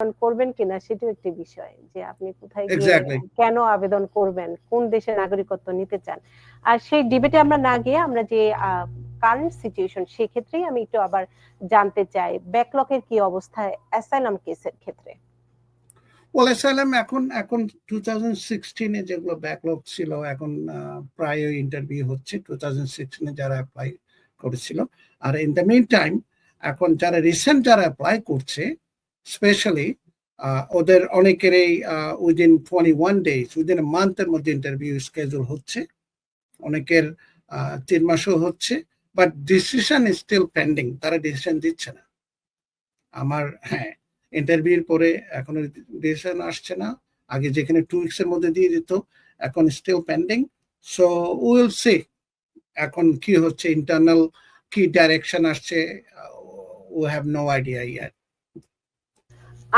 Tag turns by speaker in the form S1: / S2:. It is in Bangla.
S1: আবেদন করবেন কিনা সেটাও একটি বিষয় যে আপনি কোথায় গিয়ে কেন আবেদন করবেন কোন দেশের নাগরিকত্ব নিতে চান। আর সেই ডিবেটে আমরা না গিয়ে আমরা যে কারেন্ট সিচুয়েশন সেক্ষেত্রেই আমি একটু আবার জানতে চাই ব্যাকলকের কি অবস্থা অ্যাসাইলাম কেসের ক্ষেত্রে?
S2: ওয়েল অ্যাসাইলাম এখন এখন টু থাউজেন্ড সিক্সটিনে যেগুলো ব্যাকলগ ছিল এখন প্রায় ইন্টারভিউ হচ্ছে টু থাউজেন্ড সিক্সটিনে যারা অ্যাপ্লাই করেছিল। আর ইন দ্য মেইন টাইম এখন যারা রিসেন্ট যারা অ্যাপ্লাই করছে স্পেশালি ওদের অনেকেরই within twenty one days within মান্থের মধ্যে ইন্টারভিউ স্কেজুল হচ্ছে। অনেকের তিন মাসও হচ্ছে। But decision is still pending তারা ডিসিশন দিচ্ছে না। আমার হ্যাঁ ইন্টারভিউর পরে এখনও ডিসিশন আসছে না। আগে যেখানে টু উইকস এর মধ্যে দিয়ে দিত, এখন still pending so will see এখন কি হচ্ছে ইন্টারনাল কি ডাইরেকশন আসছে we have no idea yet